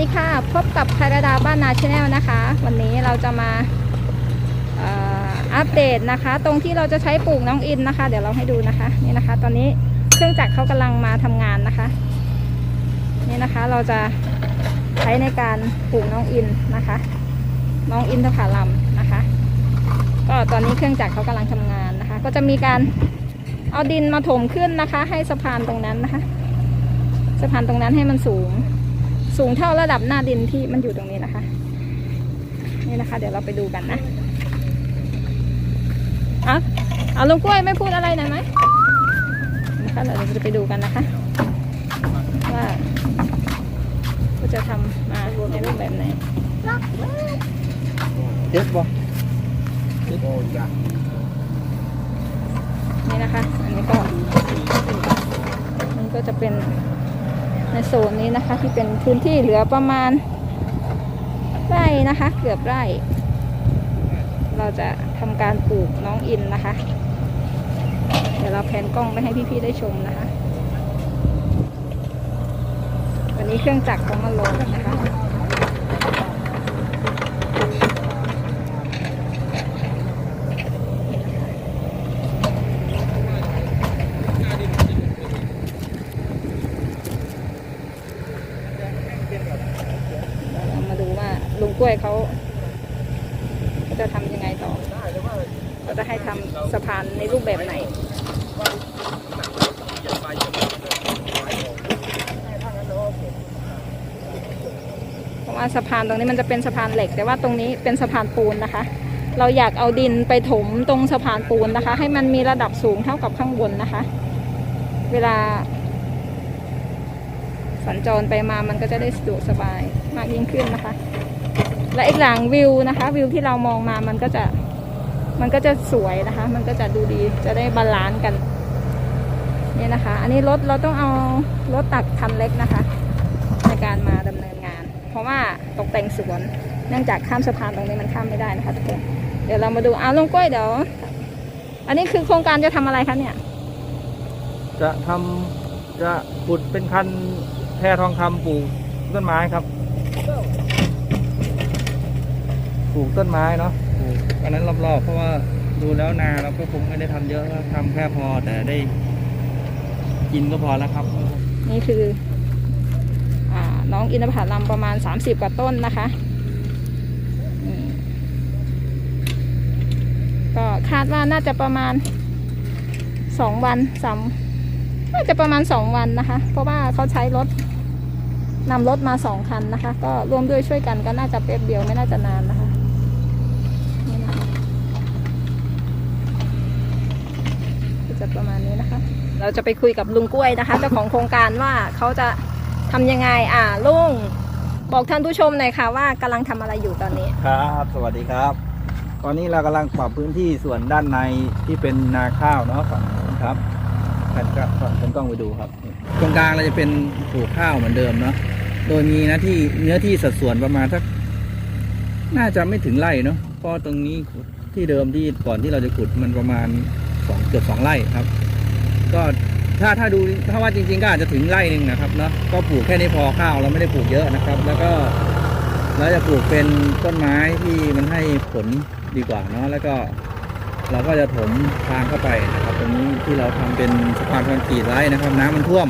ดีค่ะ พบกับคารดาบ้านนาชาแนลนะคะ วันนี้เราจะมาอัปเดตนะคะ ตรงที่เราจะใช้ปลูกน้องอินนะคะ เดี๋ยวเราให้ดูนะคะ นี่นะคะ ตอนนี้เครื่องจักรเขากำลังมาทำงานนะคะ นี่นะคะเราจะใช้ในการปลูกน้องอินนะคะ น้องอินทผลัมนะคะ ก็ตอนนี้เครื่องจักรเขากำลังทำงานนะคะ ก็จะมีการเอาดินมาถมขึ้นนะคะ ให้สะพานตรงนั้นนะคะ สะพานตรงนั้นให้มันสูง สูงเท่าระดับหน้าดินที่มันอยู่ตรงนี้นะคะ นี่นะคะ เดี๋ยวเราไปดูกันนะอะเอาลุงกล้วยไม่พูดอะไรหน่อยไหมนะคะเดี๋ยวเราจะไปดูกันนะคะ ว่าเขาจะทำมาในรูปแบบไหนเด็ดบ่โอ้ยนี่นะคะ อันนี้ก็มันก็จะเป็น ในโซนนี้นะคะ ที่เป็นพื้นที่เหลือประมาณไร่นะคะ เกือบไร่ เราจะทำการปลูกน้องอินนะคะ เดี๋ยวเราแพนกล้องไปให้พี่ๆได้ชมนะคะ วันนี้เครื่องจักรของมันลงนะคะ เรามาดูว่า ลุงกล้วยเขาจะทำยังไงต่อเขาจะให้ทำสะพานในรูปแบบไหนเพราะว่าสะพานตรงนี้มันจะเป็นสะพานเหล็ก แต่ว่าตรงนี้เป็นสะพานปูนนะคะ เราอยากเอาดินไปถมตรงสะพานปูนนะคะ ให้มันมีระดับสูงเท่ากับข้างบนนะคะ เวลา สัญจรไปมามันก็จะได้สะดวกสบายมากยิ่งขึ้นนะคะ และอีกหลังวิวนะคะ วิวที่เรามองมามันก็จะมันก็จะสวยนะคะ มันก็จะดูดีจะได้บาลานซ์กันเนี่ยนะคะ อันนี้รถเราต้องเอารถตักคันเล็กนะคะ ในการมาดำเนินงาน เพราะว่าตกแต่งสวนเนื่องจากข้ามสะพานตรงนี้มันข้ามไม่ได้นะคะทุกคนเดี๋ยวเรามาดูอ้าวลุงกล้วยเดี๋ยวอันนี้คือโครงการจะทำอะไรคะเนี่ย จะทำจะขุดเป็นคันแพรทองคำปลูกต้นไม้ครับ ปลูกต้นไม้เนาะปลูกอันนั้นรอบๆ เพราะว่าดูแล้วนาเราก็คงไม่ได้ทำเยอะทำแค่พอแต่ได้กินก็พอแล้วครับ นี่คืออน้องอินทผลัมประมาณ 30 กว่าต้นนะคะ ก็คาดว่าน่าจะประมาณ 2 วันสามน่าจะประมาณ 2 วันนะคะ เพราะว่าเขาใช้รถนำรถมาสองคันนะคะ ก็ร่วมด้วยช่วยกันก็น่าจะแป๊บเดียวไม่น่าจะนานนะคะนี่นะคะก็ จะประมาณนี้นะคะ เราจะไปคุยกับลุงกล้วยนะคะเจ้าของโครงการว่าเขาจะทำยังไงอ่าลุงบอกท่านผู้ชมหน่อยค่ะว่ากำลังทำอะไรอยู่ตอนนี้ครับ สวัสดีครับ ตอนนี้เรากำลังปรับพื้นที่ส่วนด้านในที่เป็นนาข้าวเนาะฝั่งนู้นครับแผ่นก็แผ่นกล้องไปดูครับตรงกลางเราจะเป็นปลูกข้าวเหมือนเดิมเนาะโดยมีหน้าที่เนื้อที่สัดส่วนประมาณสักน่าจะไม่ถึงไร่เนาะเพราะตรงนี้ที่เดิมที่ก่อนที่เราจะขุดมันประมาณ สองเกือบสองไร่ครับ ก็ถ้าถ้าดูถ้าว่าจริงๆก็อาจจะถึงไร่หนึ่งนะครับเนาะก็ปลูกแค่นี้พอข้าวเราไม่ได้ปลูกเยอะนะครับ แล้วก็แล้วจะปลูกเป็นต้นไม้ที่มันให้ผลดีกว่าเนาะแล้วก็เราก็จะถมทางเข้าไปนะครับตรงนี้ที่เราทำเป็นสะพานคอนกรีตไว้นะครับ น้ำมันท่วม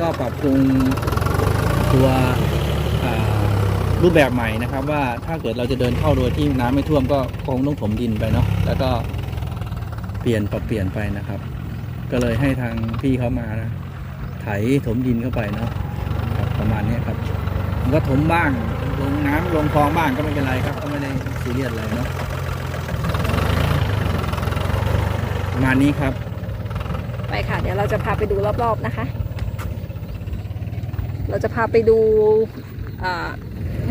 ก็ปรับปรุงตัวรูปแบบใหม่นะครับ ว่าถ้าเกิดเราจะเดินเข้าโดยที่น้ำไม่ท่วมก็คงต้องถมดินไปเนาะแล้วก็ ปลี่ยนปรับเปลี่ยนไปนะครับ ก็เลยให้ทางพี่เขามานะไถถมดินเข้าไปเนาะประมาณนี้ครับก็ถมบ้างลงน้ำลงคลองบ้างก็ไม่เป็นไรครับ ก็ไม่ได้ซีเรียสอะไรเนาะประมาณนี้ครับ ไปค่ะ เดี๋ยวเราจะพาไปดูรอบๆนะคะ เราจะพาไปดู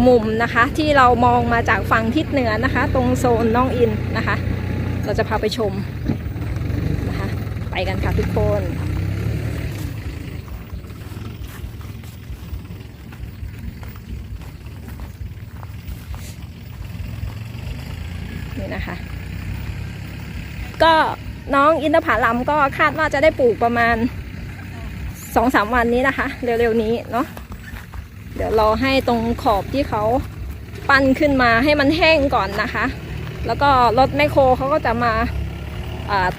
มุมนะคะ ที่เรามองมาจากฝั่งทิศเหนือนะคะ ตรงโซนน้องอินนะคะ เราจะพาไปชมนะคะ ไปกันค่ะทุกคนนี่นะคะ ก็น้องอินทผลัมก็คาดว่าจะได้ปลูกประมาณสองสามวันนี้นะคะ เร็วๆนี้เนาะเดี๋ยวรอให้ตรงขอบที่เขาปั้นขึ้นมาให้มันแห้งก่อนนะคะ แล้วก็รถแมคโครเขาก็จะมา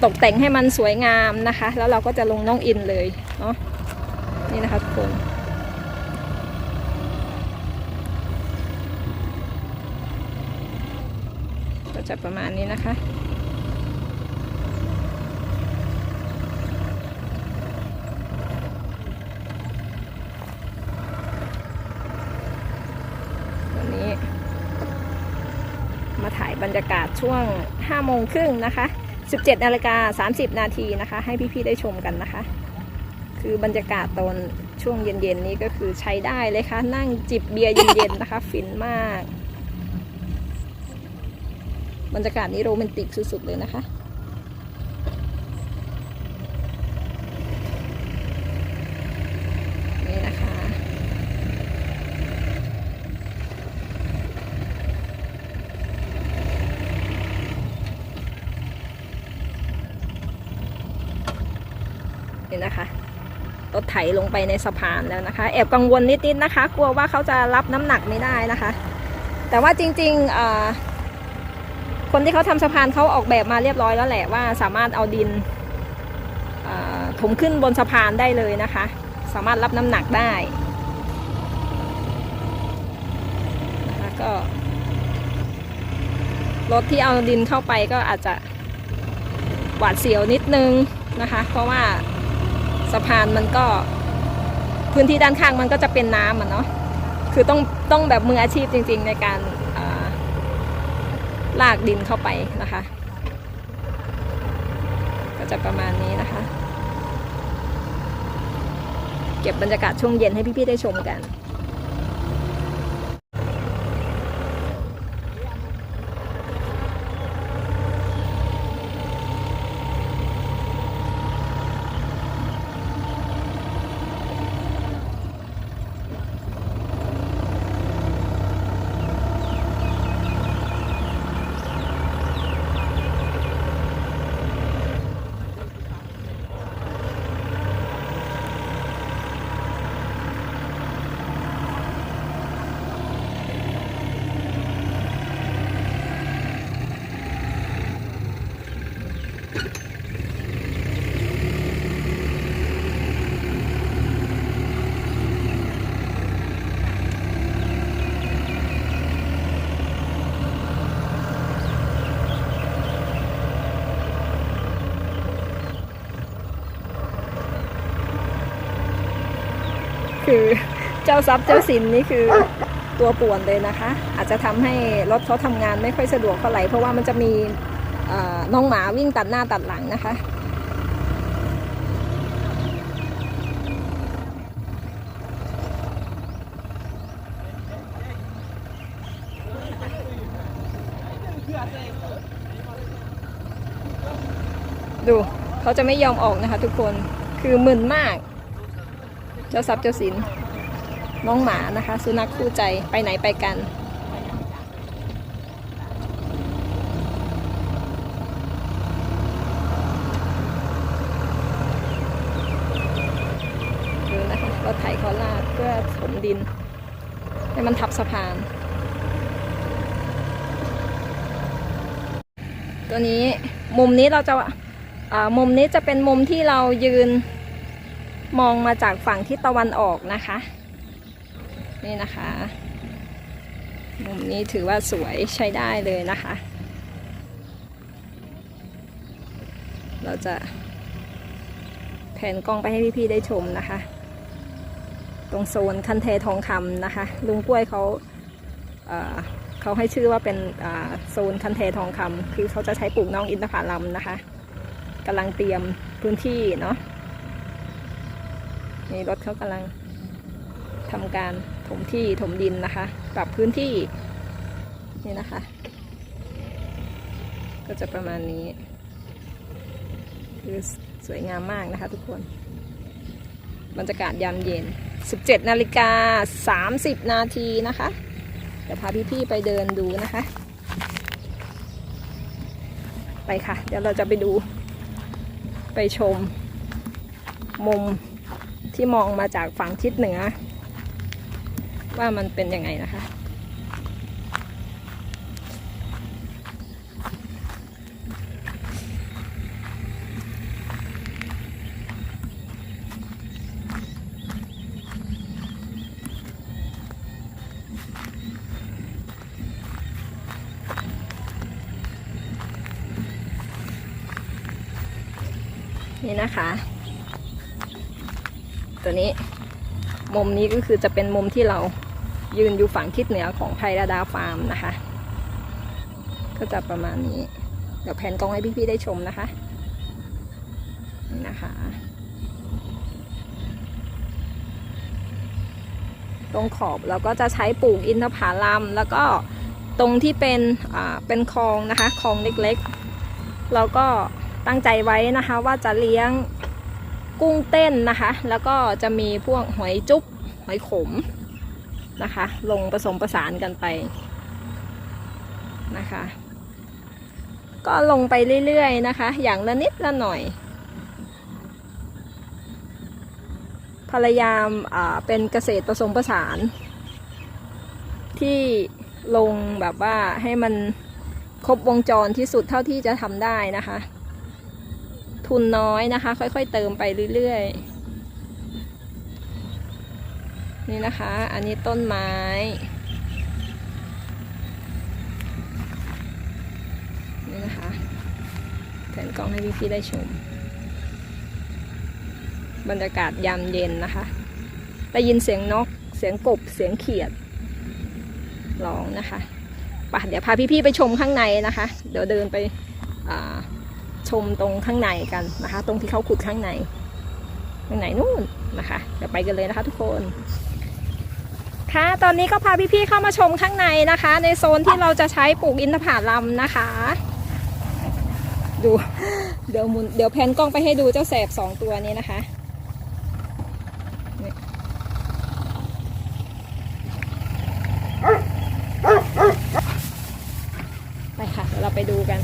ตกแต่งให้มันสวยงามนะคะ แล้วเราก็จะลงน้องอินเลยเนาะนี่นะคะทุกคนก็จะประมาณนี้นะคะ วันนี้ มาถ่ายบรรยากาศ ช่วง5โมงครึ่งนะคะ 17นาฬิกา30 นาทีนะคะ ให้พี่ๆได้ชมกันนะคะ คือบรรยากาศตอนช่วงเย็นๆนี้ก็คือใช้ได้เลยค่ะ นั่งจิบเบียร์เย็นๆนะคะ ฟินมาก บรรยากาศนี้โรแมนติกสุดๆเลยนะคะ นี่นะคะ นี่นะคะรถไถลงไปในสะพานแล้วนะคะ แอบกังวลนิดๆนะคะ กลัวว่าเขาจะรับน้ำหนักไม่ได้นะคะ แต่ว่าจริงๆคนที่เขาทำสะพานเขาออกแบบมาเรียบร้อยแล้วแหละว่าสามารถเอาดินถมขึ้นบนสะพานได้เลยนะคะ สามารถรับน้ำหนักได้นะคะก็รถที่เอาดินเข้าไปก็อาจจะหวาดเสียวนิดนึงนะคะ เพราะว่า สะพานมันก็ พื้นที่ด้านข้างมันก็จะเป็นน้ำอะเนาะคือต้องต้องแบบมืออาชีพจริง ๆ ในการาลากดินเข้าไปนะคะ ก็จะประมาณนี้นะคะ เก็บบรรยากาศช่วงเย็นให้พี่ๆได้ชมกัน คือ เจ้าทรัพย์เจ้าสินนี่คือตัวป่วนเลยนะคะ อาจจะทำให้รถเขาทำงานไม่ค่อยสะดวกเท่าไหร่เพราะว่ามันจะมีน้องหมาวิ่งตัดหน้าตัดหลังนะคะดูเขาจะไม่ยอมออกนะคะทุกคนคือมึนมาก เจ้าทรัพย์เจ้าสิน น้องหมานะคะ สุนัขคู่ใจไปไหนไปกัน ดูนะคะรถไถเขาลากเพื่อถมดิน ให้มันทับสะพาน ตัวนี้มุมนี้เราจะอ่ามุมนี้จะเป็นมุมที่เรายืนมองมาจากฝั่งทิศตะวันออกนะคะ นี่นะคะ มุมนี้ถือว่าสวยใช้ได้เลยนะคะ เราจะแผนกล้องไปให้พี่ๆได้ชมนะคะ ตรงโซนคันเททองคำนะคะ ลุงกล้วยเขาเเขาให้ชื่อว่าเป็นโซนคันเททองคำคือเขาจะใช้ปลูกน้องอินทผลัมนะคะกำลังเตรียมพื้นที่เนาะนี่รถเขากำลังทำการ ถมที่ถมดินนะคะ ปรับพื้นที่นี่นะคะ ก็จะประมาณนี้ คือสวยงามมากนะคะทุกคนบรรยากาศยามเย็น 17 นาฬิกา 30 นาทีนะคะเดี๋ยวพาพี่ๆไปเดินดูนะคะ ไปค่ะ เดี๋ยวเราจะไปดู ไปชม มุมที่มองมาจากฝั่งทิศเหนือ ว่ามันเป็นยังไงนะคะ นี่นะคะ ตัวนี้มุมนี้ก็คือจะเป็นมุมที่เรา ยืนอยู่ฝั่งทิศเหนือของไพราดาฟาร์มนะคะ ก็จะประมาณนี้ เดี๋ยวแผนกล้องให้พี่ๆได้ชมนะคะนี่นะคะตรงขอบเราก็จะใช้ปลูกอินทผลัมแล้วก็ตรงที่เป็นอ่าเป็นคลองนะคะคลองเล็กๆ เราก็ตั้งใจไว้นะคะ ว่าจะเลี้ยงกุ้งเต้นนะคะ แล้วก็จะมีพวกหอยจุ๊บหอยขม นะคะ ลงผสมประสานกันไปนะคะ ก็ลงไปเรื่อยๆนะคะ อย่างละนิดละหน่อย พยายามาเป็นเกษตรผสมผสาน ที่ลงแบบว่าให้มันครบวงจรที่สุดเท่าที่จะทำได้นะคะ ทุนน้อยนะคะ ค่อยๆเติมไปเรื่อยๆ นี่นะคะ อันนี้ต้นไม้ นี่นะคะแผนกล้องให้พี่ๆได้ชม บรรยากาศยามเย็นนะคะ ได้ยินเสียงนก เสียงกบ เสียงเขียด ร้องนะคะไปะเดี๋ยวพาพี่ๆไปชมข้างในนะคะ เดี๋ยวเดินไปชมตรงข้างในกันนะคะ ตรงที่เขาขุดข้างในข้างในนู่นนะคะ เดี๋ยวไปกันเลยนะคะทุกคน ตอนนี้ก็พาพี่ๆเข้ามาชมข้างในนะคะ ในโซนที่เราจะใช้ปลูกอินทผลัมนะคะ ดูเดี๋ยวมุนเดี๋ยวแพนกล้องไปให้ดูเจ้าแสบสองตัวนี้นะคะไปค่ะเดี๋ยวเราไปดูกัน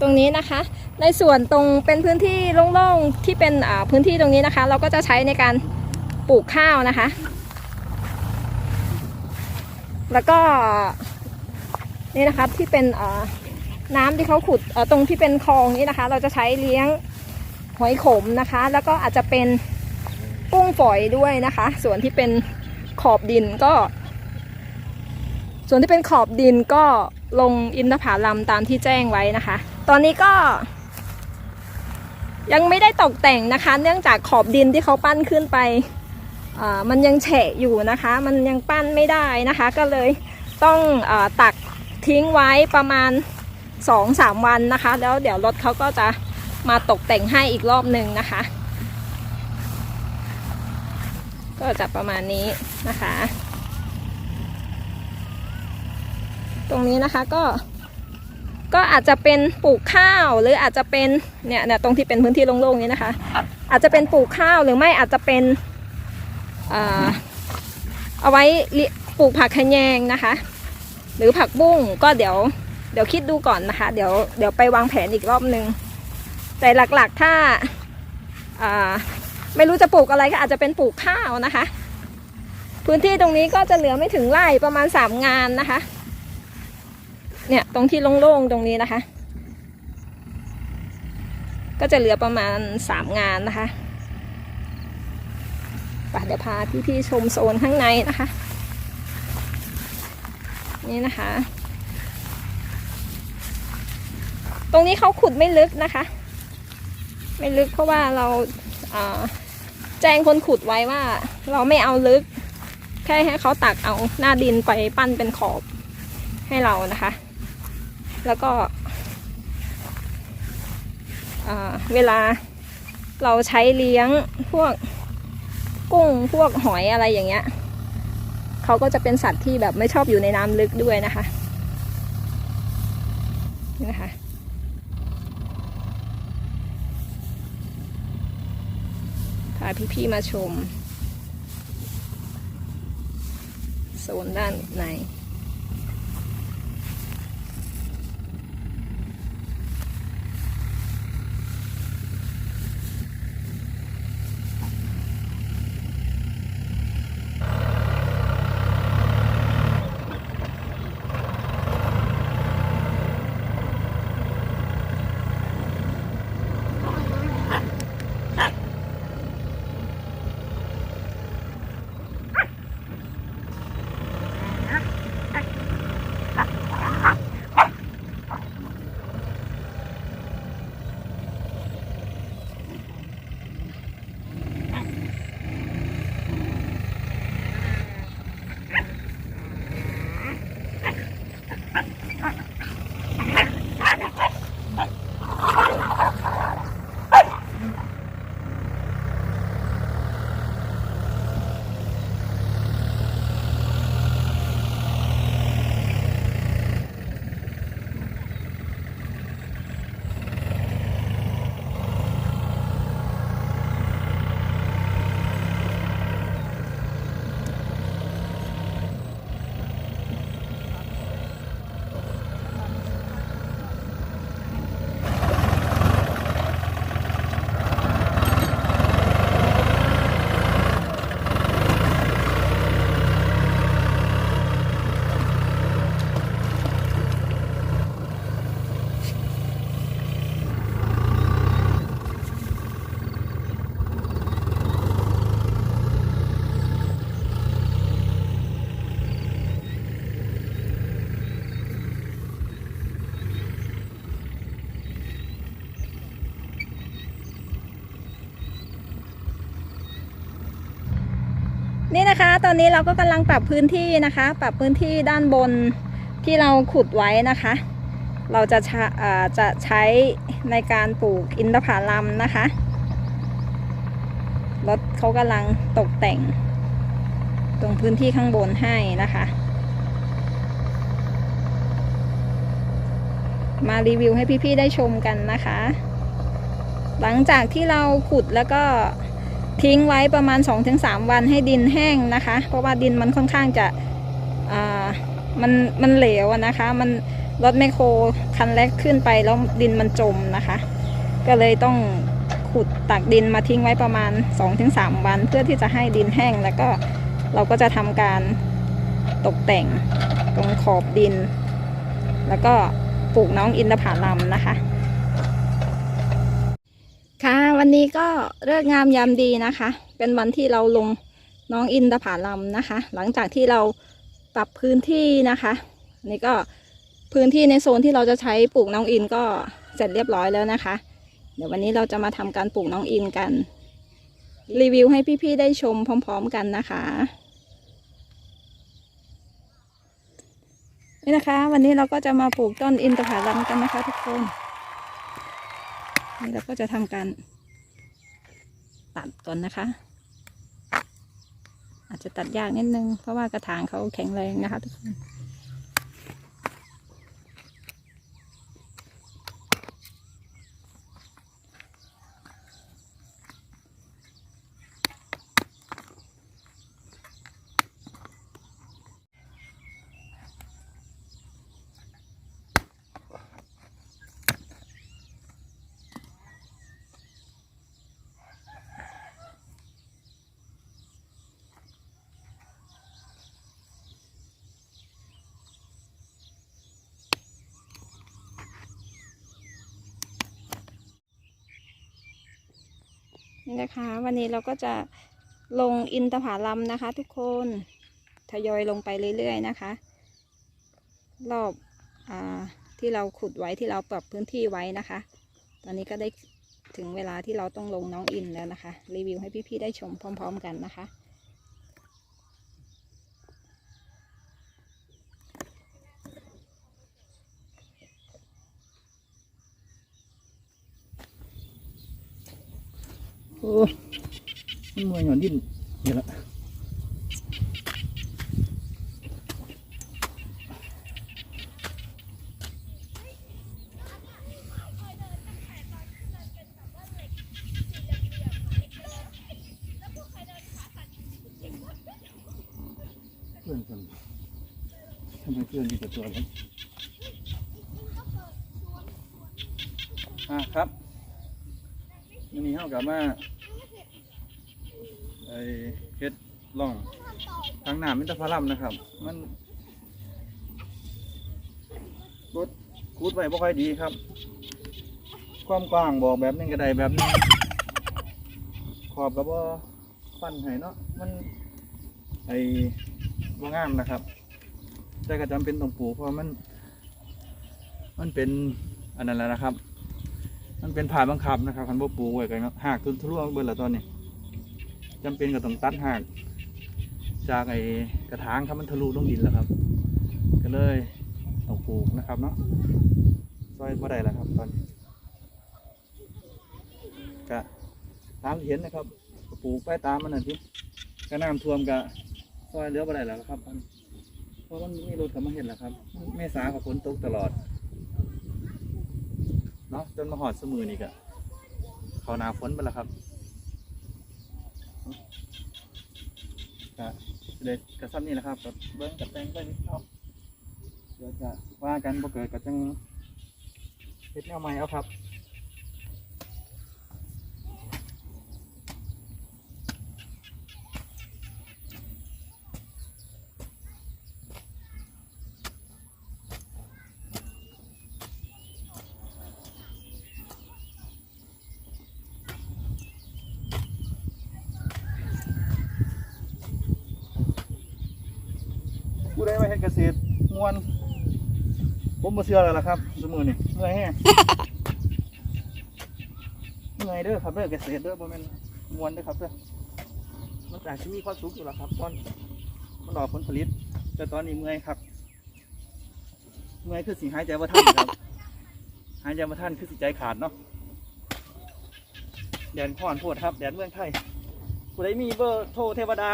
ตรงนี้นะคะ ในส่วนตรงเป็นพื้นที่โล่งๆที่เป็นพื้นที่ตรงนี้นะคะ เราก็จะใช้ในการปลูกข้าวนะคะ แล้วก็นี่นะครับที่เป็นน้ำที่เขาขุดตรงที่เป็นคลองนี้นะคะ เราจะใช้เลี้ยงหอยขมนะคะ แล้วก็อาจจะเป็นกุ้งฝอยด้วยนะคะ ส่วนที่เป็นขอบดินก็ ส่วนที่เป็นขอบดินก็ลงอินทผลัมตามที่แจ้งไว้นะคะ ตอนนี้ก็ ยังไม่ได้ตกแต่งนะคะ เนื่องจากขอบดินที่เขาปั้นขึ้นไปมันยังแฉะอยู่นะคะ มันยังปั้นไม่ได้นะคะ ก็เลยต้องอตักทิ้งไว้ประมาณ 2-3 วันนะคะ แล้วเดี๋ยวรถเขาก็จะมาตกแต่งให้อีกรอบหนึ่งนะคะ ก็จะประมาณนี้นะคะ ตรงนี้นะคะก็ ก็อาจจะเป็นปลูกข้าวหรืออาจจะเป็นเนี่ยเนี่ยตรงที่เป็นพื้นที่โล่งๆนี้นะคะ อาจจะเป็นปลูกข้าวหรือไม่อาจจะเป็นเอาไว้ปลูกผักขแยงนะคะ หรือผักบุ้งก็เดี๋ยวเดี๋ยวคิดดูก่อนนะคะ เดี๋ยวเดี๋ยวไปวางแผนอีกรอบนึง แต่หลักๆถ้าอ่าไม่รู้จะปลูกอะไรก็อาจจะเป็นปลูกข้าวนะคะ พื้นที่ตรงนี้ก็จะเหลือไม่ถึงไร่ประมาณสามงานนะคะ เนี่ย ตรงที่โล่งๆตรงนี้นะคะ ก็จะเหลือประมาณสามงานนะคะไปเดี๋ยวพาพี่ๆชมโซนข้างในนะคะ นี่นะคะ ตรงนี้เขาขุดไม่ลึกนะคะ ไม่ลึกเพราะว่าเราอ่าแจ้งคนขุดไว้ว่าเราไม่เอาลึก แค่ให้เขาตักเอาหน้าดินไปปั้นเป็นขอบให้เรานะคะ แล้วก็เวลาเราใช้เลี้ยงพวกกุ้งพวกหอยอะไรอย่างเงี้ยเขาก็จะเป็นสัตว์ที่แบบไม่ชอบอยู่ในน้ำลึกด้วยนะคะนี่นะคะพาพี่ๆมาชมโซนด้านใน นี่นะคะ ตอนนี้เราก็กำลังปรับพื้นที่นะคะ ปรับพื้นที่ด้านบนที่เราขุดไว้นะคะ เราจะใช้อ่าจะใช้ในการปลูกอินทผลัมนะคะรถเขากำลังตกแต่ง ตรงพื้นที่ข้างบนให้นะคะ มารีวิวให้พี่ๆได้ชมกันนะคะ หลังจากที่เราขุดแล้วก็ ทิ้งไว้ประมาณ 2-3 วันให้ดินแห้งนะคะ เพราะว่าดินมันค่อนข้างจะมันมันเหลวนะคะ มันรถแมคโครคันแรกขึ้นไปแล้วดินมันจมนะคะ ก็เลยต้องขุดตักดินมาทิ้งไว้ประมาณ 2-3 วัน เพื่อที่จะให้ดินแห้งแล้วก็เราก็จะทำการตกแต่งตรงขอบดิน แล้วก็ปลูกน้องอินทผลัมนะคะ วันนี้ก็เลิกงามยามดีนะคะ เป็นวันที่เราลงน้องอินทผาลัมนะคะ หลังจากที่เราปรับพื้นที่นะคะนนี่ก็พื้นที่ในโซนที่เราจะใช้ปลูกน้องอินก็เสร็จเรียบร้อยแล้วนะคะ เดี๋ยววันนี้เราจะมาทำการปลูกน้องอินกัน รีวิวให้พี่ๆได้ชมพร้อม ๆ กันนะคะนี่นะคะ วันนี้เราก็จะมาปลูกต้นอินทผลัมกันนะคะทุกคน นี่เราก็จะทำการ ตัดก่อนนะคะ อาจจะตัดยากนิดนึง เพราะว่ากระถางเขาแข็งแรงนะคะทุกคน นี่นะคะ วันนี้เราก็จะลงอินทผลัมนะคะ ทุกคนทยอยลงไปเรื่อยๆนะคะ รอบอที่เราขุดไว้ที่เราปรับพื้นที่ไว้นะคะ ตอนนี้ก็ได้ถึงเวลาที่เราต้องลงน้องอินแล้วนะคะ รีวิวให้พี่ๆได้ชมพร้อม ๆ กันนะคะ มันมวยหย่อนดิ้นเดี๋ยวละเพื่อนคนทำไมเพื่อนดีกว่าตัวนั้นอะครับวันนี้เข้ากับมา อ้เฮ็ดล่องทางหน้ามิตรพลัมนะครับ มันรถคูดไว้บ่ค่อยดีครับ ความกว้างบอกแบบนึงก็ได้แบบนึงขอบกับว่าฟันให้เนาะมันไอ้บ่งามนะครับ แต่ก็จำเป็นต้องปลูกเพราะมัน มันเป็นอันนั้นแหละนะครับ มันเป็นผ่าบังคับนะครับคันบ่ปลูกไว้กันหักทุนทะลุเบิดละตอนนี้ จำเป็นก็ต้องตัดหากจากไอ้กระถางครับมันทะลุลงดินแล้วครับ ก็เลยต้องปลูกนะครับเนาะซอยบ่ได้แล้วครับตอนนี้ก็ตามเห็นนะครับปลูกไปตามมันน่ะที่ก็น้ำท่วมก็ซอยเหลือบ่ได้แล้วครับตอนเพราะมันมีรถข้ามาเห็นแล้วครับเมษากับฝนตกตลอดเนาะจนมาหอดสมือนี่ก็เขานาฝนไปแล้วครับ ก็เด็ดกระซ้ำนี่แหละครับกับเบิ้งกับแตงไปนิดเอาเดี๋ยวจะว่ากันบ่เกิดก็จังเฮ็ดแนวใหม่เอาครับ ฮ็ดเกษตรมวน ผมบ่เชื่อแล้วล่ะครับสมือนี่เมื่อยแฮงเมื่อยเด้อครับเด้อเกษตรเด้อบ่แม่นมวนเด้อครับเด้อมันอาจจะมีความสุขอยู่แล้วครับตอนมันออกผลผลิต แต่ตอนนี้เมื่อยครับ เมื่อยคือสิหายใจว่าท่านครับหายใจว่าท่านคือสิใจขาดเนาะแดนข้อนโพดครับแดนเมืองไทยผู้ใดมีเบอร์โทรเทวดา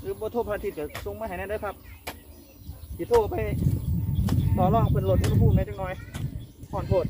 หรือเบอร์โทรพระอาทิตย์ก็ส่งมาให้แน่ได้อครับ สิโทรไปต่อรองเป็นรถอุณหภูมิแหน่จังหน่อยผ่อนโพด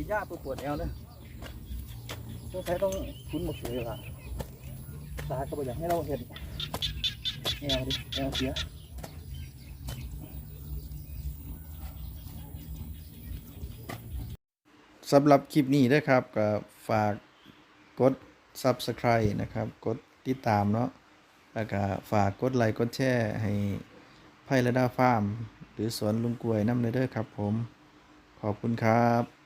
ฉีดยาปวดแอวเนี่ยต้องใช้ต้องคุ้นหมดเลยล่ะตาก็บอกอยากให้เราเห็นแอวดิแอวเสียสำหรับคลิปนี้นะครับก็ฝากกด Subscribe นะครับ กดติดตามเนาะแล้วก็ฝากกดไลค์กดแชร์ให้ไพ่ระดาฟาร์ม หรือสวนลุงกล้วยน้ำเด้อครับผม ขอบคุณครับ